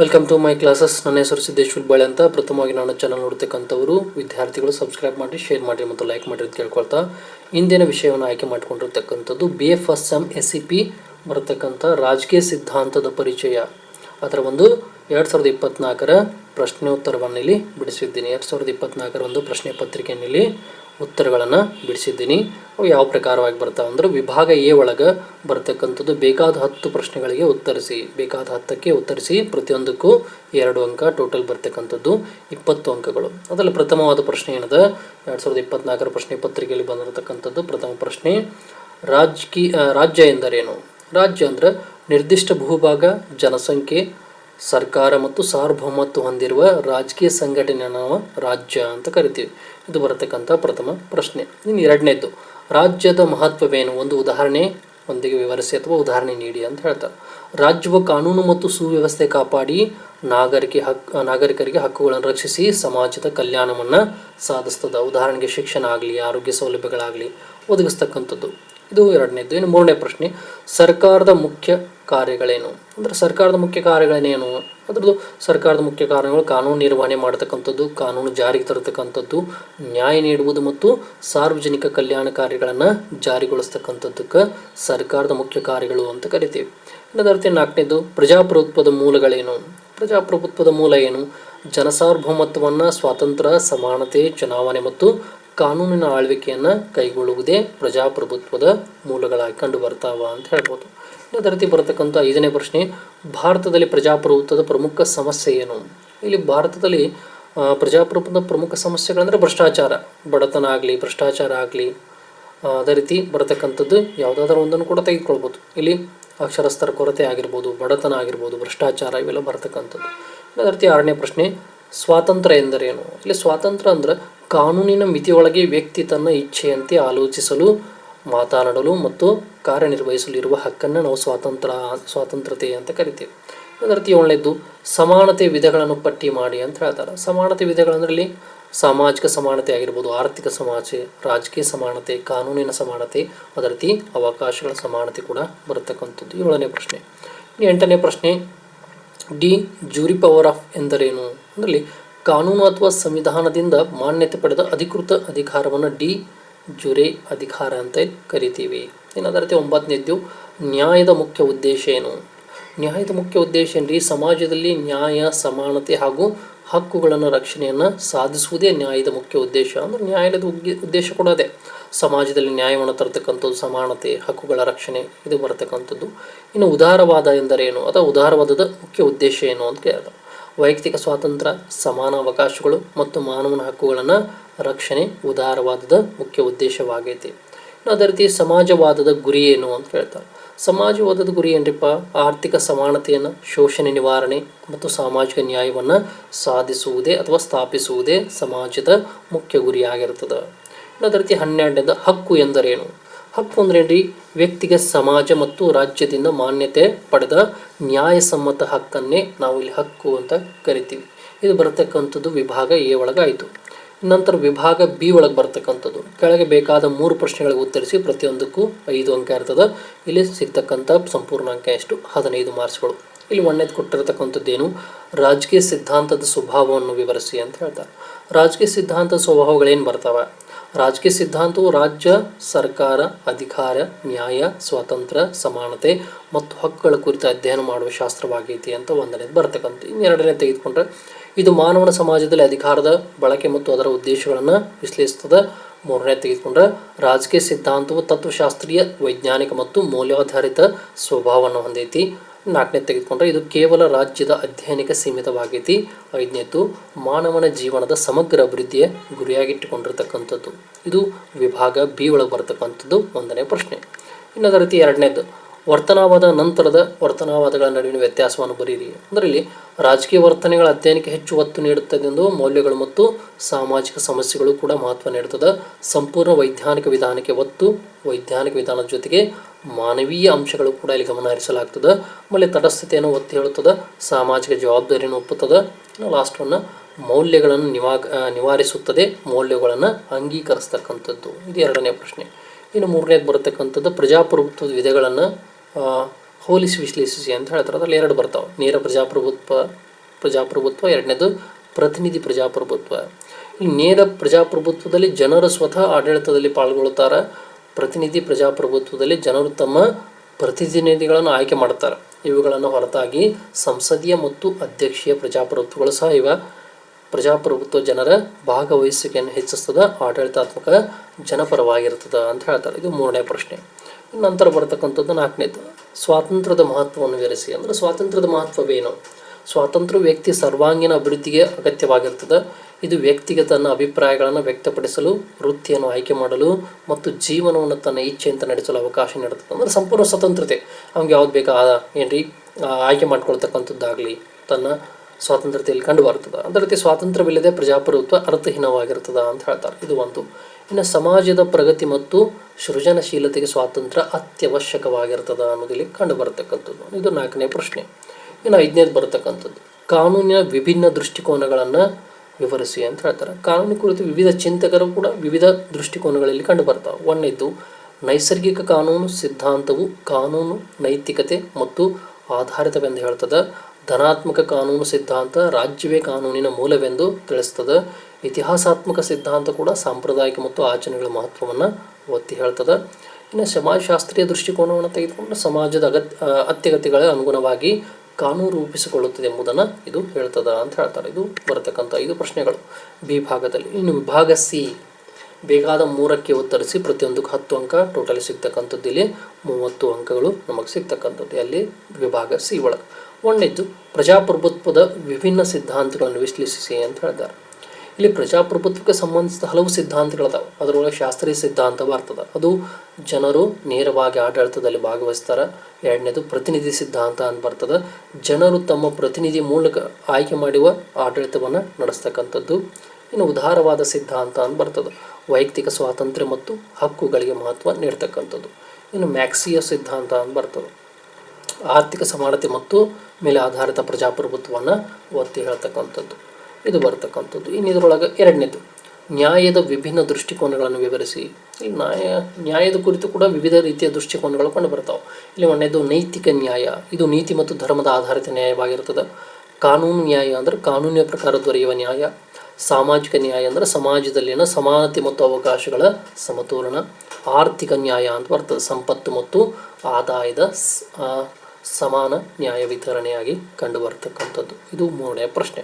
Welcome to my classes ನನ್ನ ಹೆಸರು ಸಿದ್ದೇಶ್ ಬಾಳೆ ಅಂತ. ಪ್ರಥಮವಾಗಿ ನಾನು ಚಾನಲ್ ನೋಡ್ತಕ್ಕಂಥವರು, ವಿದ್ಯಾರ್ಥಿಗಳು ಸಬ್ಸ್ಕ್ರೈಬ್ ಮಾಡಿ ಶೇರ್ ಮಾಡಿ ಮತ್ತು ಲೈಕ್ ಮಾಡಿ ಅಂತ ಕೇಳ್ಕೊಳ್ತಾ ಇಂದಿನ ವಿಷಯವನ್ನು ಆಯ್ಕೆ ಮಾಡಿಕೊಂಡಿರ್ತಕ್ಕಂಥದ್ದು B F S M S C P ಬರತಕ್ಕಂಥ ರಾಜಕೀಯ ಸಿದ್ಧಾಂತದ ಪರಿಚಯ. ಅದರ ಒಂದು ಎರಡು ಸಾವಿರದ ಇಪ್ಪತ್ನಾಲ್ಕರ ಪ್ರಶ್ನೋತ್ತರವನ್ನು ಇಲ್ಲಿ ಬಿಡಿಸಿದ್ದೀನಿ. ಎರಡು ಸಾವಿರದ ಇಪ್ಪತ್ನಾಲ್ಕರ ಒಂದು ಪ್ರಶ್ನೆ ಪತ್ರಿಕೆಯಲ್ಲಿ ಉತ್ತರಗಳನ್ನು ಬಿಡಿಸಿದ್ದೀನಿ. ಅವು ಯಾವ ಪ್ರಕಾರವಾಗಿ ಬರ್ತಾವೆ ಅಂದ್ರೆ ವಿಭಾಗ ಎ ಒಳಗೆ ಬರ್ತಕ್ಕಂಥದ್ದು ಬೇಕಾದ ಹತ್ತು ಪ್ರಶ್ನೆಗಳಿಗೆ ಉತ್ತರಿಸಿ. ಬೇಕಾದ ಹತ್ತಕ್ಕೆ ಉತ್ತರಿಸಿ ಪ್ರತಿಯೊಂದಕ್ಕೂ ಎರಡು ಅಂಕ ಟೋಟಲ್ ಬರ್ತಕ್ಕಂಥದ್ದು ಇಪ್ಪತ್ತು ಅಂಕಗಳು. ಅದರಲ್ಲಿ ಪ್ರಥಮವಾದ ಪ್ರಶ್ನೆ ಏನದ? ಎರಡು ಸಾವಿರದ ಇಪ್ಪತ್ನಾಲ್ಕರ ಪ್ರಶ್ನೆ ಪತ್ರಿಕೆಯಲ್ಲಿ ಬಂದಿರತಕ್ಕಂಥದ್ದು ಪ್ರಥಮ ಪ್ರಶ್ನೆ, ರಾಜಕೀಯ, ರಾಜ್ಯ ಎಂದರೇನು? ರಾಜ್ಯ ಅಂದರೆ ನಿರ್ದಿಷ್ಟ ಭೂಭಾಗ, ಜನಸಂಖ್ಯೆ ಸರ್ಕಾರ ಮತ್ತು ಸಾರ್ವಭೌಮತ್ವ ಹೊಂದಿರುವ ರಾಜಕೀಯ ಸಂಘಟನೆ ನಾವು ರಾಜ್ಯ ಅಂತ ಕರಿತೀವಿ. ಇದು ಬರತಕ್ಕಂಥ ಪ್ರಥಮ ಪ್ರಶ್ನೆ. ಇನ್ನು ಎರಡನೇದ್ದು ರಾಜ್ಯದ ಮಹತ್ವವೇನು? ಒಂದು ಉದಾಹರಣೆ ಒಂದಿಗೆ ವಿವರಿಸಿ ಅಥವಾ ಉದಾಹರಣೆ ನೀಡಿ ಅಂತ ಹೇಳ್ತಾರೆ. ರಾಜ್ಯವು ಕಾನೂನು ಮತ್ತು ಸುವ್ಯವಸ್ಥೆ ಕಾಪಾಡಿ ನಾಗರಿಕೆ ಹಕ್ಕು ನಾಗರಿಕರಿಗೆ ಹಕ್ಕುಗಳನ್ನು ರಕ್ಷಿಸಿ ಸಮಾಜದ ಕಲ್ಯಾಣವನ್ನು ಸಾಧಿಸ್ತದೆ. ಉದಾಹರಣೆಗೆ ಶಿಕ್ಷಣ ಆಗಲಿ, ಆರೋಗ್ಯ ಸೌಲಭ್ಯಗಳಾಗಲಿ ಒದಗಿಸ್ತಕ್ಕಂಥದ್ದು. ಇದು ಎರಡನೇದು ಇನ್ನು ಮೂರನೇ ಪ್ರಶ್ನೆ, ಸರ್ಕಾರದ ಮುಖ್ಯ ಕಾರ್ಯಗಳೇನು? ಅಂದರೆ ಸರ್ಕಾರದ ಮುಖ್ಯ ಕಾರ್ಯಗಳೇನೇನು? ಅದರದ್ದು ಸರ್ಕಾರದ ಮುಖ್ಯ ಕಾರ್ಯಗಳು ಕಾನೂನು ನಿರ್ವಹಣೆ ಮಾಡತಕ್ಕಂಥದ್ದು, ಕಾನೂನು ಜಾರಿಗೆ ತರತಕ್ಕಂಥದ್ದು, ನ್ಯಾಯ ನೀಡುವುದು ಮತ್ತು ಸಾರ್ವಜನಿಕ ಕಲ್ಯಾಣ ಕಾರ್ಯಗಳನ್ನು ಜಾರಿಗೊಳಿಸ್ತಕ್ಕಂಥದ್ದಕ್ಕೆ ಸರ್ಕಾರದ ಮುಖ್ಯ ಕಾರ್ಯಗಳು ಅಂತ ಕರಿತೀವಿ. ಇನ್ನು ಅದರ ನಾಲ್ಕನೇದು ಪ್ರಜಾಪ್ರಭುತ್ವದ ಮೂಲಗಳೇನು? ಪ್ರಜಾಪ್ರಭುತ್ವದ ಮೂಲ ಏನು? ಜನಸಾರ್ವಭೌಮತ್ವವನ್ನು ಸ್ವಾತಂತ್ರ್ಯ, ಸಮಾನತೆ, ಚುನಾವಣೆ ಮತ್ತು ಕಾನೂನಿನ ಆಳ್ವಿಕೆಯನ್ನು ಕೈಗೊಳ್ಳುವುದೇ ಪ್ರಜಾಪ್ರಭುತ್ವದ ಮೂಲಗಳಾಗಿ ಕಂಡು ಬರ್ತಾವ ಅಂತ ಹೇಳ್ಬೋದು. ಅದೇ ರೀತಿ ಬರತಕ್ಕಂಥ ಐದನೇ ಪ್ರಶ್ನೆ, ಭಾರತದಲ್ಲಿ ಪ್ರಜಾಪ್ರಭುತ್ವದ ಪ್ರಮುಖ ಸಮಸ್ಯೆ ಏನು? ಇಲ್ಲಿ ಭಾರತದಲ್ಲಿ ಪ್ರಜಾಪ್ರಭುತ್ವದ ಪ್ರಮುಖ ಸಮಸ್ಯೆಗಳಂದರೆ ಭ್ರಷ್ಟಾಚಾರ, ಬಡತನ ಆಗಲಿ, ಭ್ರಷ್ಟಾಚಾರ ಆಗಲಿ ಅದೇ ರೀತಿ ಬರತಕ್ಕಂಥದ್ದು ಯಾವುದಾದ್ರೂ ಒಂದನ್ನು ಕೂಡ ತೆಗೆದುಕೊಳ್ಬೋದು. ಇಲ್ಲಿ ಅಕ್ಷರಸ್ಥರ ಕೊರತೆ ಆಗಿರ್ಬೋದು, ಬಡತನ ಆಗಿರ್ಬೋದು, ಭ್ರಷ್ಟಾಚಾರ ಇವೆಲ್ಲ ಬರತಕ್ಕಂಥದ್ದು. ಅದೇ ರೀತಿ ಆರನೇ ಪ್ರಶ್ನೆ ಸ್ವಾತಂತ್ರ್ಯ ಎಂದರೇನು? ಇಲ್ಲಿ ಸ್ವಾತಂತ್ರ್ಯ ಅಂದ್ರೆ ಕಾನೂನಿನ ಮಿತಿಯೊಳಗೆ ವ್ಯಕ್ತಿ ತನ್ನ ಇಚ್ಛೆಯಂತೆ ಆಲೋಚಿಸಲು, ಮಾತನಾಡಲು ಮತ್ತು ಕಾರ್ಯನಿರ್ವಹಿಸಲು ಇರುವ ಹಕ್ಕನ್ನು ನಾವು ಸ್ವಾತಂತ್ರ್ಯ, ಸ್ವಾತಂತ್ರ್ಯತೆ ಅಂತ ಕರಿತೀವಿ. ಅದರತಿ ಒಳ್ಳೆಯದು, ಸಮಾನತೆ ವಿಧಗಳನ್ನು ಪಟ್ಟಿ ಮಾಡಿ ಅಂತ ಹೇಳ್ತಾರೆ. ಸಮಾನತೆ ವಿಧಗಳಂದ್ರೆ ಇಲ್ಲಿ ಸಾಮಾಜಿಕ ಸಮಾನತೆ ಆಗಿರ್ಬೋದು, ಆರ್ಥಿಕ ಸಮಾಜ, ರಾಜಕೀಯ ಸಮಾನತೆ, ಕಾನೂನಿನ ಸಮಾನತೆ ಅದರತಿ ರೀತಿ ಅವಕಾಶಗಳ ಸಮಾನತೆ ಕೂಡ ಬರತಕ್ಕಂಥದ್ದು. ಏಳನೇ ಪ್ರಶ್ನೆ. ಎಂಟನೇ ಪ್ರಶ್ನೆ, ಡಿ ಜೂರಿ ಪವರ್ ಆಫ್ ಎಂದರೇನು? ಅದರಲ್ಲಿ ಕಾನೂನು ಅಥವಾ ಸಂವಿಧಾನದಿಂದ ಮಾನ್ಯತೆ ಪಡೆದ ಅಧಿಕೃತ ಅಧಿಕಾರವನ್ನು ಡಿ. ಜುರೆ ಅಧಿಕಾರ ಅಂತ ಕರಿತೀವಿ. ಜೊತೆ ಒಂಬತ್ತನೇದ್ದು ನ್ಯಾಯದ ಮುಖ್ಯ ಉದ್ದೇಶ ಏನು? ನ್ಯಾಯದ ಮುಖ್ಯ ಉದ್ದೇಶ ಏನ್ರಿ? ಸಮಾಜದಲ್ಲಿ ನ್ಯಾಯ, ಸಮಾನತೆ ಹಾಗೂ ಹಕ್ಕುಗಳನ್ನು ರಕ್ಷಣೆಯನ್ನು ಸಾಧಿಸುವುದೇ ನ್ಯಾಯದ ಮುಖ್ಯ ಉದ್ದೇಶ. ಅಂದ್ರೆ ಉಗ್ಗಿ- ಉದ್ದೇಶ ಕೂಡ ಅದೇ. ಸಮಾಜದಲ್ಲಿ ನ್ಯಾಯವನ್ನು ತರತಕ್ಕಂಥದ್ದು ಸಮಾನತೆ, ಹಕ್ಕುಗಳ ರಕ್ಷಣೆ, ಇದು ಬರತಕ್ಕಂಥದ್ದು. ಇನ್ನು ಉದಾರವಾದ ಎಂದರೇನು ಅಥವಾ ಉದಾರವಾದದ ಮುಖ್ಯ ಉದ್ದೇಶ ಏನು ಅಂತ ಕೇಳಿದ. ವೈಯಕ್ತಿಕ ಸ್ವಾತಂತ್ರ್ಯ, ಸಮಾನ ಅವಕಾಶಗಳು ಮತ್ತು ಮಾನವನ ಹಕ್ಕುಗಳನ್ನು ರಕ್ಷಣೆ ಉದಾರವಾದದ ಮುಖ್ಯ ಉದ್ದೇಶವಾಗೈತಿ. ಅದೇ ರೀತಿ ಸಮಾಜವಾದದ ಗುರಿ ಏನು ಅಂತ ಹೇಳ್ತಾರೆ. ಸಮಾಜವಾದದ ಗುರಿ ಏನ್ರಿಪ್ಪ? ಆರ್ಥಿಕ ಸಮಾನತೆಯನ್ನು, ಶೋಷಣೆ ನಿವಾರಣೆ ಮತ್ತು ಸಾಮಾಜಿಕ ನ್ಯಾಯವನ್ನು ಸಾಧಿಸುವುದೇ ಅಥವಾ ಸ್ಥಾಪಿಸುವುದೇ ಸಮಾಜದ ಮುಖ್ಯ ಗುರಿಯಾಗಿರ್ತದೆ ಅದೇ ರೀತಿ ಹನ್ನೆರಡನೇದ ಹಕ್ಕು ಎಂದರೇನು? ಹಕ್ಕು ಅಂದ್ರೇನ್ರಿ? ವ್ಯಕ್ತಿಗೆ ಸಮಾಜ ಮತ್ತು ರಾಜ್ಯದಿಂದ ಮಾನ್ಯತೆ ಪಡೆದ ನ್ಯಾಯಸಮ್ಮತ ಹಕ್ಕನ್ನೇ ನಾವು ಇಲ್ಲಿ ಹಕ್ಕು ಅಂತ ಕರಿತೀವಿ. ಇದು ಬರತಕ್ಕಂಥದ್ದು ವಿಭಾಗ ಎ ಒಳಗಾಯಿತು ನಂತರ ವಿಭಾಗ ಬಿ ಒಳಗೆ ಬರ್ತಕ್ಕಂಥದ್ದು. ಕೆಳಗೆ ಬೇಕಾದ ಮೂರು ಪ್ರಶ್ನೆಗಳಿಗೆ ಉತ್ತರಿಸಿ ಪ್ರತಿಯೊಂದಕ್ಕೂ ಐದು ಅಂಕ ಇರ್ತದೆ. ಇಲ್ಲಿ ಸಿಗ್ತಕ್ಕಂಥ ಸಂಪೂರ್ಣ ಅಂಕ ಎಷ್ಟು? ಹದಿನೈದು ಮಾರ್ಕ್ಸ್ಗಳು. ಇಲ್ಲಿ ಒಣ್ಣೆದು ಕೊಟ್ಟಿರತಕ್ಕಂಥದ್ದೇನು? ರಾಜಕೀಯ ಸಿದ್ಧಾಂತದ ಸ್ವಭಾವವನ್ನು ವಿವರಿಸಿ ಅಂತ ಹೇಳ್ತಾರೆ. ರಾಜಕೀಯ ಸಿದ್ಧಾಂತದ ಸ್ವಭಾವಗಳೇನು ಬರ್ತಾವೆ? ರಾಜಕೀಯ ಸಿದ್ಧಾಂತವು ರಾಜ್ಯ ಸರ್ಕಾರ, ಅಧಿಕಾರ, ನ್ಯಾಯ, ಸ್ವಾತಂತ್ರ್ಯ, ಸಮಾನತೆ ಮತ್ತು ಹಕ್ಕುಗಳ ಕುರಿತು ಅಧ್ಯಯನ ಮಾಡುವ ಶಾಸ್ತ್ರವಾಗೈತಿ ಅಂತ ಒಂದನೇದು ಬರ್ತಕ್ಕಂಥ ಇನ್ನೆರಡನೇ ತೆಗೆದುಕೊಂಡ್ರೆ, ಇದು ಮಾನವನ ಸಮಾಜದಲ್ಲಿ ಅಧಿಕಾರದ ಬಳಕೆ ಮತ್ತು ಅದರ ಉದ್ದೇಶಗಳನ್ನು ವಿಶ್ಲೇಷಿಸ್ತದೆ ಮೂರನೇ ತೆಗೆದುಕೊಂಡ್ರೆ, ರಾಜಕೀಯ ಸಿದ್ಧಾಂತವು ತತ್ವಶಾಸ್ತ್ರೀಯ, ವೈಜ್ಞಾನಿಕ ಮತ್ತು ಮೌಲ್ಯಾಧಾರಿತ ಸ್ವಭಾವವನ್ನು ಹೊಂದೈತಿ. ನಾಲ್ಕನೇ ತೆಗೆದುಕೊಂಡ್ರೆ, ಇದು ಕೇವಲ ರಾಜ್ಯದ ಅಧ್ಯಯನಕ್ಕೆ ಸೀಮಿತವಾಗೈತಿ. ಐದನೇದು ಮಾನವನ ಜೀವನದ ಸಮಗ್ರ ಅಭಿವೃದ್ಧಿಯ ಗುರಿಯಾಗಿಟ್ಟುಕೊಂಡಿರ್ತಕ್ಕಂಥದ್ದು. ಇದು ವಿಭಾಗ ಬಿ ಒಳಗೆ ಬರತಕ್ಕಂಥದ್ದು ಒಂದನೇ ಪ್ರಶ್ನೆ. ಇನ್ನೊಂದು ರೀತಿ ಎರಡನೇದು ವರ್ತನಾವಾದ ನಂತರದ ವರ್ತನಾವಾದಗಳ ನಡುವಿನ ವ್ಯತ್ಯಾಸವನ್ನು ಬರೀರಿ ಅಂದರೆ ಇಲ್ಲಿ ರಾಜಕೀಯ ವರ್ತನೆಗಳ ಅಧ್ಯಯನಕ್ಕೆ ಹೆಚ್ಚು ಒತ್ತು ನೀಡುತ್ತದೆ ಎಂದು ಮೌಲ್ಯಗಳು ಮತ್ತು ಸಾಮಾಜಿಕ ಸಮಸ್ಯೆಗಳು ಕೂಡ ಮಹತ್ವ ನೀಡುತ್ತದೆ. ಸಂಪೂರ್ಣ ವೈಜ್ಞಾನಿಕ ವಿಧಾನಕ್ಕೆ ಒತ್ತು, ವೈಜ್ಞಾನಿಕ ವಿಧಾನದ ಜೊತೆಗೆ ಮಾನವೀಯ ಅಂಶಗಳು ಕೂಡ ಇಲ್ಲಿ ಗಮನ ಹರಿಸಲಾಗ್ತದೆ. ಆಮೇಲೆ ತಟಸ್ಥತೆಯನ್ನು ಒತ್ತಿ ಹೇಳುತ್ತದೆ, ಸಾಮಾಜಿಕ ಜವಾಬ್ದಾರಿಯನ್ನು ಒಪ್ಪುತ್ತದೆ. ಲಾಸ್ಟ್ ಒನ್ನ ಮೌಲ್ಯಗಳನ್ನು ನಿವಾ ನಿವಾರಿಸುತ್ತದೆ, ಮೌಲ್ಯಗಳನ್ನು ಅಂಗೀಕರಿಸ್ತಕ್ಕಂಥದ್ದು. ಇದು ಎರಡನೇ ಪ್ರಶ್ನೆ. ಇನ್ನು ಮೂರನೇದು ಬರತಕ್ಕಂಥದ್ದು ಪ್ರಜಾಪ್ರಭುತ್ವದ ವಿಧಗಳನ್ನು ಹೋಲಿಸಿ ವಿಶ್ಲೇಷಿಸಿ ಅಂತ ಹೇಳ್ತಾರೆ. ಅದರಲ್ಲಿ ಎರಡು ಬರ್ತಾವೆ. ನೇರ ಪ್ರಜಾಪ್ರಭುತ್ವ ಪ್ರಜಾಪ್ರಭುತ್ವ, ಎರಡನೇದು ಪ್ರತಿನಿಧಿ ಪ್ರಜಾಪ್ರಭುತ್ವ. ಈ ನೇರ ಪ್ರಜಾಪ್ರಭುತ್ವದಲ್ಲಿ ಜನರು ಸ್ವತಃ ಆಡಳಿತದಲ್ಲಿ ಪಾಲ್ಗೊಳ್ಳುತ್ತಾರೆ. ಪ್ರತಿನಿಧಿ ಪ್ರಜಾಪ್ರಭುತ್ವದಲ್ಲಿ ಜನರು ತಮ್ಮ ಪ್ರತಿನಿಧಿಗಳನ್ನು ಆಯ್ಕೆ ಮಾಡ್ತಾರೆ ಇವುಗಳನ್ನು ಹೊರತಾಗಿ ಸಂಸದೀಯ ಮತ್ತು ಅಧ್ಯಕ್ಷೀಯ ಪ್ರಜಾಪ್ರಭುತ್ವಗಳು ಸಹ ಇವ. ಪ್ರಜಾಪ್ರಭುತ್ವ ಜನರ ಭಾಗವಹಿಸುವಿಕೆಯನ್ನು ಹೆಚ್ಚಿಸ್ತದ ಆಡಳಿತಾತ್ಮಕ ಜನಪರವಾಗಿರ್ತದ ಅಂತ ಹೇಳ್ತಾರೆ. ಇದು ಮೂರನೇ ಪ್ರಶ್ನೆ. ನಂತರ ಬರ್ತಕ್ಕಂಥದ್ದು ನಾಲ್ಕನೇದು, ಸ್ವಾತಂತ್ರ್ಯದ ಮಹತ್ವವನ್ನು ವಿವರಿಸಿ. ಅಂದರೆ ಸ್ವಾತಂತ್ರ್ಯದ ಮಹತ್ವವೇನು? ಸ್ವಾತಂತ್ರ್ಯ ವ್ಯಕ್ತಿ ಸರ್ವಾಂಗೀಣ ಅಭಿವೃದ್ಧಿಗೆ ಅಗತ್ಯವಾಗಿರ್ತದೆ. ಇದು ವ್ಯಕ್ತಿಗೆ ತನ್ನ ಅಭಿಪ್ರಾಯಗಳನ್ನು ವ್ಯಕ್ತಪಡಿಸಲು, ವೃತ್ತಿಯನ್ನು ಆಯ್ಕೆ ಮಾಡಲು ಮತ್ತು ಜೀವನವನ್ನು ತನ್ನ ಇಚ್ಛೆಯಿಂದ ನಡೆಸಲು ಅವಕಾಶ ನೀಡುತ್ತದೆ. ಅಂದರೆ ಸಂಪೂರ್ಣ ಸ್ವತಂತ್ರತೆ. ಅವ್ನಿಗೆ ಯಾವ್ದು ಬೇಕಾ? ಏನ್ರಿ? ಆಯ್ಕೆ ಮಾಡ್ಕೊಳ್ತಕ್ಕಂಥದ್ದಾಗಲಿ ತನ್ನ ಸ್ವಾತಂತ್ರ್ಯತೆಯಲ್ಲಿ ಕಂಡು ಬರ್ತದೆ ಅದೇ ರೀತಿ ಸ್ವಾತಂತ್ರ್ಯವಿಲ್ಲದೆ ಪ್ರಜಾಪ್ರಭುತ್ವ ಅರ್ಥಹೀನವಾಗಿರ್ತದ ಅಂತ ಹೇಳ್ತಾರೆ. ಇದು ಒಂದು. ಇನ್ನು ಸಮಾಜದ ಪ್ರಗತಿ ಮತ್ತು ಸೃಜನಶೀಲತೆಗೆ ಸ್ವಾತಂತ್ರ್ಯ ಅತ್ಯವಶ್ಯಕವಾಗಿರ್ತದ ಅನ್ನೋದಿಲ್ಲಿ ಕಂಡು ಬರತಕ್ಕಂಥದ್ದು ಇದು ನಾಲ್ಕನೇ ಪ್ರಶ್ನೆ. ಇನ್ನು ಐದನೇದು ಬರ್ತಕ್ಕಂಥದ್ದು. ಕಾನೂನಿನ ವಿಭಿನ್ನ ದೃಷ್ಟಿಕೋನಗಳನ್ನು ವಿವರಿಸಿ ಅಂತ ಹೇಳ್ತಾರೆ. ಕಾನೂನು ಕುರಿತು ವಿವಿಧ ಚಿಂತಕರು ಕೂಡ ವಿವಿಧ ದೃಷ್ಟಿಕೋನಗಳಲ್ಲಿ ಕಂಡು ಬರ್ತಾವೆ ಒಂದನೇದ್ದು ನೈಸರ್ಗಿಕ ಕಾನೂನು ಸಿದ್ಧಾಂತವು ಕಾನೂನು, ನೈತಿಕತೆ ಮತ್ತು ಆಧಾರಿತವೆಂದು ಹೇಳ್ತದೆ. ಧನಾತ್ಮಕ ಕಾನೂನು ಸಿದ್ಧಾಂತ ರಾಜ್ಯವೇ ಕಾನೂನಿನ ಮೂಲವೆಂದು ತಿಳಿಸ್ತದೆ. ಇತಿಹಾಸಾತ್ಮಕ ಸಿದ್ಧಾಂತ ಕೂಡ ಸಾಂಪ್ರದಾಯಿಕ ಮತ್ತು ಆಚರಣೆಗಳ ಮಹತ್ವವನ್ನು ಒತ್ತಿ ಹೇಳ್ತದೆ. ಇನ್ನು ಸಮಾಜಶಾಸ್ತ್ರೀಯ ದೃಷ್ಟಿಕೋನವನ್ನು ತೆಗೆದುಕೊಂಡು ಸಮಾಜದ ಅಗತ್ಯ ಅತ್ಯಗತ್ಯಗಳ ಅನುಗುಣವಾಗಿ ಕಾನೂನು ರೂಪಿಸಿಕೊಳ್ಳುತ್ತದೆ ಎಂಬುದನ್ನು ಇದು ಹೇಳ್ತದ ಅಂತ ಹೇಳ್ತಾರೆ. ಇದು ಬರತಕ್ಕಂಥ ಐದು ಪ್ರಶ್ನೆಗಳು. ಬಿ ಭಾಗದಲ್ಲಿ, ಇನ್ನು ವಿಭಾಗ ಸಿ, ಬೇಕಾದ ಮೂರಕ್ಕೆ ಉತ್ತರಿಸಿ ಪ್ರತಿಯೊಂದಕ್ಕೆ ಹತ್ತು ಅಂಕ ಟೋಟಲ್ ಸಿಗ್ತಕ್ಕಂಥದ್ದು ಇಲ್ಲಿ ಮೂವತ್ತು ಅಂಕಗಳು ನಮಗೆ ಸಿಗ್ತಕ್ಕಂಥದ್ದು. ಅಲ್ಲಿ ವಿಭಾಗ ಸಿ ಒಳಗೆ. ಒಂದನೇದ್ದು ಪ್ರಜಾಪ್ರಭುತ್ವದ ವಿಭಿನ್ನ ಸಿದ್ಧಾಂತಗಳನ್ನು ವಿಶ್ಲೇಷಿಸಿ ಅಂತ ಹೇಳಿದ್ದಾರೆ ಇಲ್ಲಿ ಪ್ರಜಾಪ್ರಭುತ್ವಕ್ಕೆ ಸಂಬಂಧಿಸಿದ ಹಲವು ಸಿದ್ಧಾಂತಗಳಿದಾವೆ. ಅದರೊಳಗೆ ಶಾಸ್ತ್ರೀಯ ಸಿದ್ಧಾಂತ ಬರ್ತದೆ. ಅದು ಜನರು ನೇರವಾಗಿ ಆಡಳಿತದಲ್ಲಿ ಭಾಗವಹಿಸ್ತಾರೆ. ಎರಡನೇದು ಪ್ರತಿನಿಧಿ ಸಿದ್ಧಾಂತ ಅಂತ ಬರ್ತದೆ. ಜನರು ತಮ್ಮ ಪ್ರತಿನಿಧಿ ಮೂಲಕ ಆಯ್ಕೆ ಮಾಡುವ ಆಡಳಿತವನ್ನು ನಡೆಸ್ತಕ್ಕಂಥದ್ದು ಇನ್ನು ಉದಾರವಾದ ಸಿದ್ಧಾಂತ ಅಂತ ಬರ್ತದೆ. ವೈಯಕ್ತಿಕ ಸ್ವಾತಂತ್ರ್ಯ ಮತ್ತು ಹಕ್ಕುಗಳಿಗೆ ಮಹತ್ವ ನೀಡ್ತಕ್ಕಂಥದ್ದು. ಇನ್ನು ಮ್ಯಾಕ್ಸಿಯ ಸಿದ್ಧಾಂತ ಅಂತ ಬರ್ತದೆ. ಆರ್ಥಿಕ ಸಮಾನತೆ ಮತ್ತು ಮೇಲೆ ಆಧಾರಿತ ಪ್ರಜಾಪ್ರಭುತ್ವವನ್ನು ಒತ್ತಿ ಹೇಳ್ತಕ್ಕಂಥದ್ದು. ಇದು ಬರ್ತಕ್ಕಂಥದ್ದು. ಇನ್ನು ಇದರೊಳಗೆ ಎರಡನೇದು, ನ್ಯಾಯದ ವಿಭಿನ್ನ ದೃಷ್ಟಿಕೋನಗಳನ್ನು ವಿವರಿಸಿ. ಇಲ್ಲಿ ನ್ಯಾಯ, ನ್ಯಾಯದ ಕುರಿತು ಕೂಡ ವಿವಿಧ ರೀತಿಯ ದೃಷ್ಟಿಕೋನಗಳು ಕಂಡು ಬರ್ತಾವೆ. ಇಲ್ಲಿ ಒಂದನೇದು ನೈತಿಕ ನ್ಯಾಯ. ಇದು ನೀತಿ ಮತ್ತು ಧರ್ಮದ ಆಧಾರಿತ ನ್ಯಾಯವಾಗಿರ್ತದೆ ಕಾನೂನು ನ್ಯಾಯ ಅಂದರೆ ಕಾನೂನಿನ ಪ್ರಕಾರ ದೊರೆಯುವ ನ್ಯಾಯ. ಸಾಮಾಜಿಕ ನ್ಯಾಯ ಅಂದರೆ ಸಮಾಜದಲ್ಲಿನ ಸಮಾನತೆ ಮತ್ತು ಅವಕಾಶಗಳ ಸಮತೋಲನ. ಆರ್ಥಿಕ ನ್ಯಾಯ ಅಂತ ಬರ್ತದೆ. ಸಂಪತ್ತು ಮತ್ತು ಆದಾಯದ ಸಮಾನ ನ್ಯಾಯ ವಿತರಣೆಯಾಗಿ ಕಂಡು ಬರ್ತಕ್ಕಂಥದ್ದು ಇದು ಮೂರನೇ ಪ್ರಶ್ನೆ.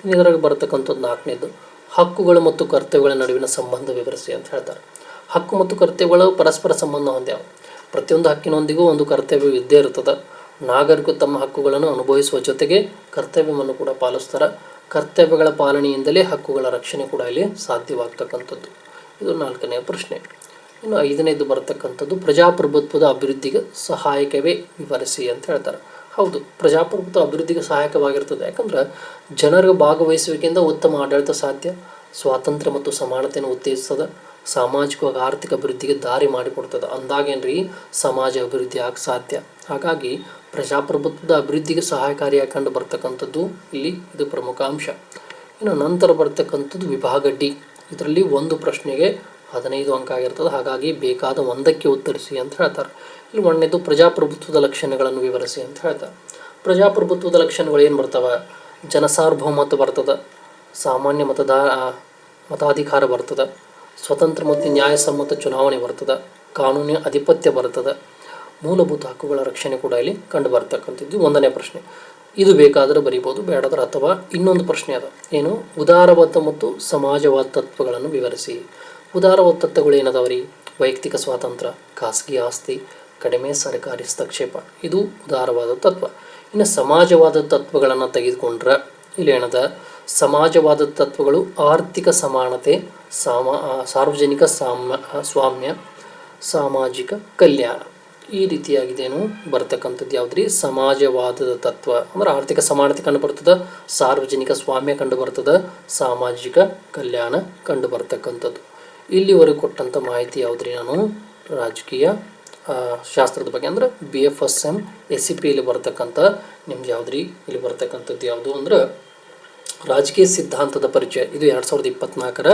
ಇನ್ನು ಇದರಾಗ ಬರ್ತಕ್ಕಂಥದ್ದು ನಾಲ್ಕನೇದು, ಹಕ್ಕುಗಳು ಮತ್ತು ಕರ್ತವ್ಯಗಳ ನಡುವಿನ ಸಂಬಂಧ ವಿವರಿಸಿ ಅಂತ ಹೇಳ್ತಾರೆ. ಹಕ್ಕು ಮತ್ತು ಕರ್ತವ್ಯಗಳು ಪರಸ್ಪರ ಸಂಬಂಧ ಹೊಂದ್ಯಾವ. ಪ್ರತಿಯೊಂದು ಹಕ್ಕಿನೊಂದಿಗೂ ಒಂದು ಕರ್ತವ್ಯ ಇದ್ದೇ ಇರ್ತದೆ. ನಾಗರಿಕರು ತಮ್ಮ ಹಕ್ಕುಗಳನ್ನು ಅನುಭವಿಸುವ ಜೊತೆಗೆ ಕರ್ತವ್ಯವನ್ನು ಕೂಡ ಪಾಲಿಸ್ತಾರೆ. ಕರ್ತವ್ಯಗಳ ಪಾಲನೆಯಿಂದಲೇ ಹಕ್ಕುಗಳ ರಕ್ಷಣೆ ಕೂಡ ಇಲ್ಲಿ ಸಾಧ್ಯವಾಗ್ತಕ್ಕಂಥದ್ದು. ಇದು ನಾಲ್ಕನೇ ಪ್ರಶ್ನೆ. ಇನ್ನು ಐದನೇದು ಬರತಕ್ಕಂಥದ್ದು ಪ್ರಜಾಪ್ರಭುತ್ವದ ಅಭಿವೃದ್ಧಿಗೆ ಸಹಾಯಕವೇ ವಿವರಿಸಿ ಅಂತ ಹೇಳ್ತಾರೆ. ಹೌದು, ಪ್ರಜಾಪ್ರಭುತ್ವ ಅಭಿವೃದ್ಧಿಗೆ ಸಹಾಯಕವಾಗಿರ್ತದೆ. ಯಾಕಂದ್ರೆ ಜನರ ಭಾಗವಹಿಸುವಿಕೆಯಿಂದ ಉತ್ತಮ ಆಡಳಿತ ಸಾಧ್ಯ, ಸ್ವಾತಂತ್ರ್ಯ ಮತ್ತು ಸಮಾನತೆಯನ್ನು ಉತ್ತೇಜಿಸ್ತದೆ, ಸಾಮಾಜಿಕವಾಗಿ ಆರ್ಥಿಕ ಅಭಿವೃದ್ಧಿಗೆ ದಾರಿ ಮಾಡಿಕೊಡ್ತದೆ. ಅಂದಾಗೇನ್ರಿ, ಸಮಾಜ ಅಭಿವೃದ್ಧಿ ಆಗ ಸಾಧ್ಯ. ಹಾಗಾಗಿ ಪ್ರಜಾಪ್ರಭುತ್ವದ ಅಭಿವೃದ್ಧಿಗೆ ಸಹಾಯಕಾರಿಯಾಗಿ ಕಂಡು ಬರ್ತಕ್ಕಂಥದ್ದು ಇಲ್ಲಿ ಇದು ಪ್ರಮುಖ ಅಂಶ. ಇನ್ನು ನಂತರ ಬರ್ತಕ್ಕಂಥದ್ದು ವಿಭಾಗ ಡಿ. ಇದರಲ್ಲಿ ಒಂದು ಪ್ರಶ್ನೆಗೆ ಹದಿನೈದು ಅಂಕ ಆಗಿರ್ತದೆ. ಹಾಗಾಗಿ ಬೇಕಾದ ಒಂದಕ್ಕೆ ಉತ್ತರಿಸಿ ಅಂತ ಹೇಳ್ತಾರೆ. ಇಲ್ಲಿ ಒಂದನೇದು ಪ್ರಜಾಪ್ರಭುತ್ವದ ಲಕ್ಷಣಗಳನ್ನು ವಿವರಿಸಿ ಅಂತ ಹೇಳ್ತಾರೆ. ಪ್ರಜಾಪ್ರಭುತ್ವದ ಲಕ್ಷಣಗಳು ಏನು ಬರ್ತವೆ? ಜನಸಾರ್ವಭೌಮತ್ವ ಬರ್ತದೆ. ಸಾಮಾನ್ಯ ಮತದಾ ಮತಾಧಿಕಾರ ಬರ್ತದೆ. ಸ್ವತಂತ್ರ ಮತ್ತು ನ್ಯಾಯಸಮ್ಮತ ಚುನಾವಣೆ ಬರ್ತದೆ. ಕಾನೂನಿನ ಅಧಿಪತ್ಯ ಬರ್ತದೆ. ಮೂಲಭೂತ ಹಕ್ಕುಗಳ ರಕ್ಷಣೆ ಕೂಡ ಇಲ್ಲಿ ಕಂಡು ಬರ್ತಕ್ಕಂಥದ್ದು ಒಂದನೇ ಪ್ರಶ್ನೆ. ಇದು ಬೇಕಾದರೂ ಬರಿಬೋದು, ಬೇಡಾದ್ರೆ ಅಥವಾ ಇನ್ನೊಂದು ಪ್ರಶ್ನೆ ಅದ. ಏನು? ಉದಾರವಾದ ಮತ್ತು ಸಮಾಜವಾದ ತತ್ವಗಳನ್ನು ವಿವರಿಸಿ. ಉದಾರವಾದ ತತ್ವಗಳು ಏನದಾವ ವೈಯಕ್ತಿಕ ಸ್ವಾತಂತ್ರ್ಯ, ಖಾಸಗಿ ಆಸ್ತಿ, ಕಡಿಮೆ ಸರ್ಕಾರಿ ಹಸ್ತಕ್ಷೇಪ, ಇದು ಉದಾರವಾದ ತತ್ವ. ಇನ್ನು ಸಮಾಜವಾದ ತತ್ವಗಳನ್ನು ತೆಗೆದುಕೊಂಡ್ರೆ ಇಲ್ಲಿ ಏನದ? ಸಮಾಜವಾದ ತತ್ವಗಳು ಆರ್ಥಿಕ ಸಮಾನತೆ, ಸಾಮ ಸಾರ್ವಜನಿಕ ಸಾಮ್ಯ ಸ್ವಾಮ್ಯ, ಸಾಮಾಜಿಕ ಕಲ್ಯಾಣ. ಈ ರೀತಿಯಾಗಿದೇನು ಬರ್ತಕ್ಕಂಥದ್ದು ಯಾವುದ್ರಿ? ಸಮಾಜವಾದದ ತತ್ವ. ಅಂದ್ರೆ ಆರ್ಥಿಕ ಸಮಾನತೆ ಕಂಡು ಬರ್ತದೆ ಸಾರ್ವಜನಿಕ ಸ್ವಾಮ್ಯ ಕಂಡು ಬರ್ತದೆ ಸಾಮಾಜಿಕ ಕಲ್ಯಾಣ ಕಂಡು ಬರ್ತಕ್ಕಂಥದ್ದು ಇಲ್ಲಿವರೆಗೂ ಕೊಟ್ಟಂಥ ಮಾಹಿತಿ ಯಾವುದ್ರಿ ನಾನು? ರಾಜಕೀಯ ಶಾಸ್ತ್ರದ ಬಗ್ಗೆ ಅಂದ್ರೆ B F S M S C P ಇಲ್ಲಿ ಬರ್ತಕ್ಕಂಥ ನಿಮ್ಗೆ ಯಾವುದ್ರಿ? ಇಲ್ಲಿ ಬರ್ತಕ್ಕಂಥದ್ದು ಯಾವುದು ಅಂದ್ರೆ ರಾಜಕೀಯ ಸಿದ್ಧಾಂತದ ಪರಿಚಯ. ಇದು ಎರಡು ಸಾವಿರದ ಇಪ್ಪತ್ನಾಲ್ಕರ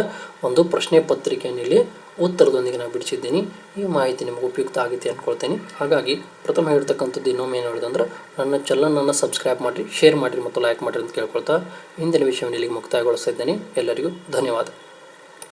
ಒಂದು ಪ್ರಶ್ನೆ ಪತ್ರಿಕೆಯನ್ನು ಇಲ್ಲಿ ಉತ್ತರದೊಂದಿಗೆ ನಾನು ಬಿಡಿಸಿದ್ದೀನಿ. ಈ ಮಾಹಿತಿ ನಿಮಗೆ ಉಪಯುಕ್ತ ಆಗಿದೆ ಅಂದ್ಕೊಳ್ತೀನಿ ಹಾಗಾಗಿ ಪ್ರಥಮ ಹೇಳ್ತಕ್ಕಂಥದ್ದು ಇನ್ನೊಮ್ಮೆ ಏನು ಹೇಳಿದಂದ್ರೆ ನನ್ನ ಚಾನಲನ್ನು ಸಬ್ಸ್ಕ್ರೈಬ್ ಮಾಡಿ ಶೇರ್ ಮಾಡಿರಿ ಮತ್ತು ಲೈಕ್ ಮಾಡಿರಿ ಅಂತ ಕೇಳ್ಕೊಳ್ತಾ ಇಂದಿನ ವಿಷಯವನ್ನು ಇಲ್ಲಿಗೆ ಮುಕ್ತಾಯಗೊಳಿಸ್ತಾ ಇದ್ದೇನೆ. ಎಲ್ಲರಿಗೂ ಧನ್ಯವಾದ.